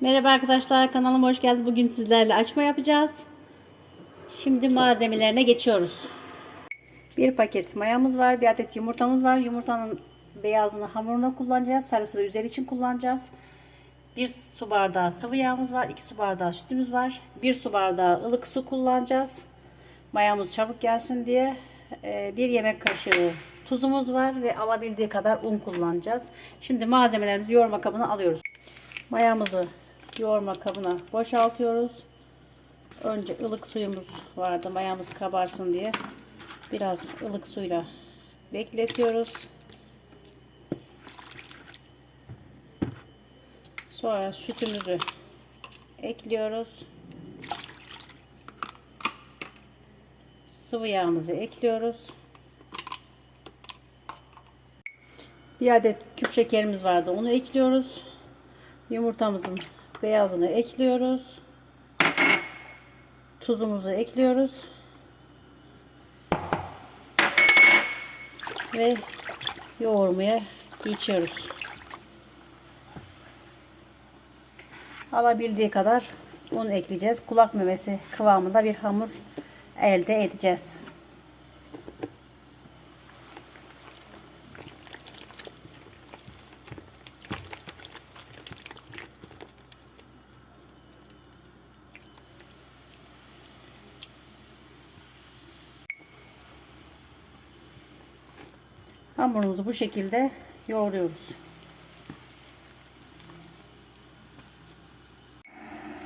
Merhaba arkadaşlar kanalıma hoş geldiniz. Bugün sizlerle açma yapacağız. Şimdi malzemelerine geçiyoruz. Bir paket mayamız var. Bir adet yumurtamız var. Yumurtanın beyazını hamuruna kullanacağız. Sarısını üzeri için kullanacağız. Bir su bardağı sıvı yağımız var. 2 su bardağı sütümüz var. Bir su bardağı ılık su kullanacağız. Mayamız çabuk gelsin diye. Ee, Bir yemek kaşığı tuzumuz var ve alabildiği kadar un kullanacağız. Şimdi malzemelerimizi yoğurma kabına alıyoruz. Mayamızı yoğurma kabına boşaltıyoruz. Önce ılık suyumuz vardı mayamız kabarsın diye. Biraz ılık suyla bekletiyoruz. Sonra sütümüzü ekliyoruz. Sıvı yağımızı ekliyoruz. Bir adet küp şekerimiz vardı. Onu ekliyoruz. Yumurtamızın beyazını ekliyoruz. Tuzumuzu ekliyoruz. Ve yoğurmaya geçiyoruz. Alabildiği kadar un ekleyeceğiz. Kulak memesi kıvamında bir hamur elde edeceğiz. Hamurumuzu bu şekilde yoğuruyoruz.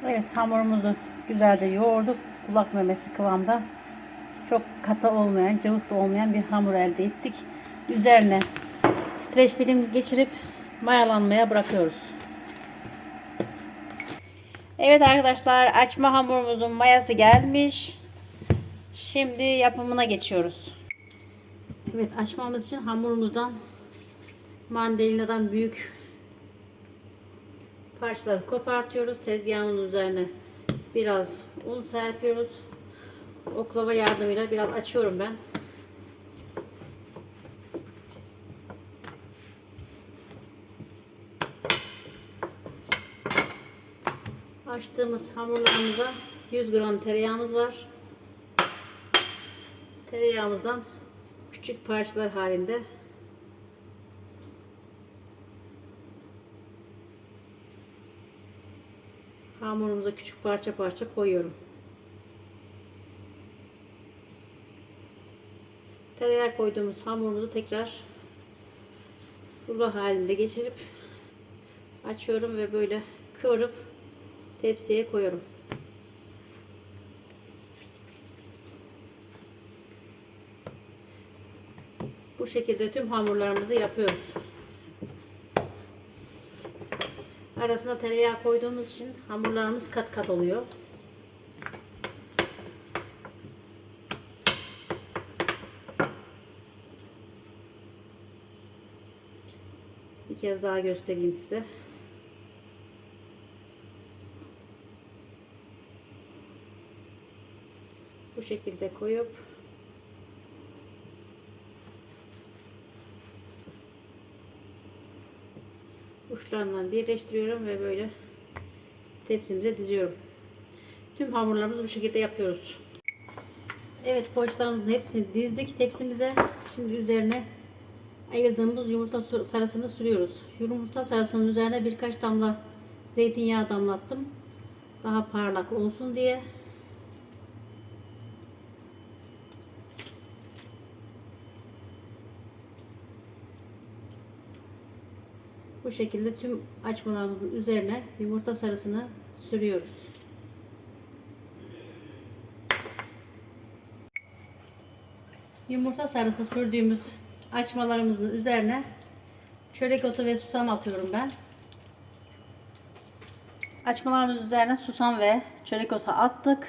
Evet hamurumuzu güzelce yoğurduk. Kulak memesi kıvamda çok katı olmayan, cıvık da olmayan bir hamur elde ettik. Üzerine streç film geçirip mayalanmaya bırakıyoruz. Evet arkadaşlar açma hamurumuzun mayası gelmiş. Şimdi yapımına geçiyoruz. Evet açmamız için hamurumuzdan mandalinadan büyük parçaları kopartıyoruz. Tezgahın üzerine biraz un serpiyoruz. Oklava yardımıyla biraz açıyorum ben. Açtığımız hamurlarımıza 100 gram tereyağımız var. Tereyağımızdan küçük parçalar halinde hamurumuza küçük parça parça koyuyorum. Tereyağı koyduğumuz hamurumuzu tekrar rulo halinde geçirip açıyorum ve böyle kıvırıp tepsiye koyuyorum. Bu şekilde tüm hamurlarımızı yapıyoruz. Arasına tereyağı koyduğumuz için hamurlarımız kat kat oluyor. Bir kez daha göstereyim size. Bu şekilde koyup uçlarından birleştiriyorum ve böyle tepsimize diziyorum. Tüm hamurlarımızı bu şekilde yapıyoruz. Evet poğaçalarımızın hepsini dizdik tepsimize. Şimdi üzerine ayırdığımız yumurta sarısını sürüyoruz. Yumurta sarısının üzerine birkaç damla zeytinyağı damlattım. Daha parlak olsun diye. Bu şekilde tüm açmalarımızın üzerine yumurta sarısını sürüyoruz. Yumurta sarısı sürdüğümüz açmalarımızın üzerine çörek otu ve susam atıyorum ben. Açmalarımız üzerine susam ve çörek otu attık.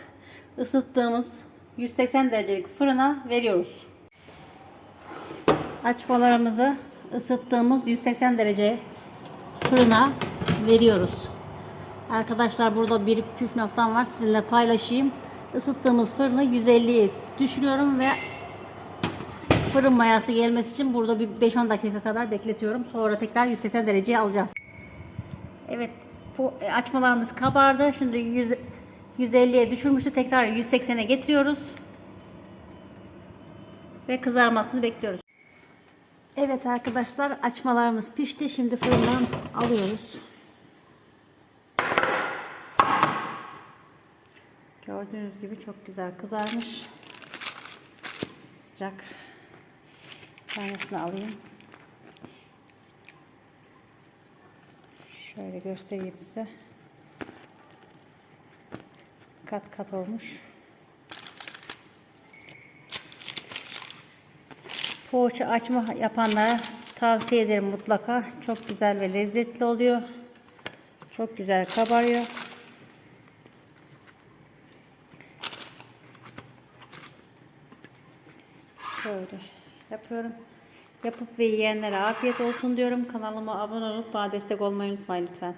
Isıttığımız 180 derecelik fırına veriyoruz. Açmalarımızı ısıttığımız 180 derece fırına veriyoruz. Arkadaşlar burada bir püf noktam var sizinle paylaşayım. Isıttığımız fırını 150'ye düşürüyorum ve fırın mayası gelmesi için burada bir 5-10 dakika kadar bekletiyorum. Sonra tekrar 180 dereceye alacağım. Evet Bu e, açmalarımız kabardı. Şimdi 100, 150'ye düşürmüştü. Tekrar 180'e getiriyoruz. Ve kızarmasını bekliyoruz. Evet arkadaşlar açmalarımız pişti. Şimdi fırından alıyoruz. Gördüğünüz gibi çok güzel kızarmış. Sıcak. Tanesini alayım. Şöyle göstereyim size. Kat kat olmuş. Poğaça açma yapanlara tavsiye ederim mutlaka. Çok güzel ve lezzetli oluyor. Çok güzel kabarıyor. Şöyle yapıyorum. Yapıp ve yiyenlere afiyet olsun diyorum. Kanalıma abone olup bana destek olmayı unutmayın lütfen.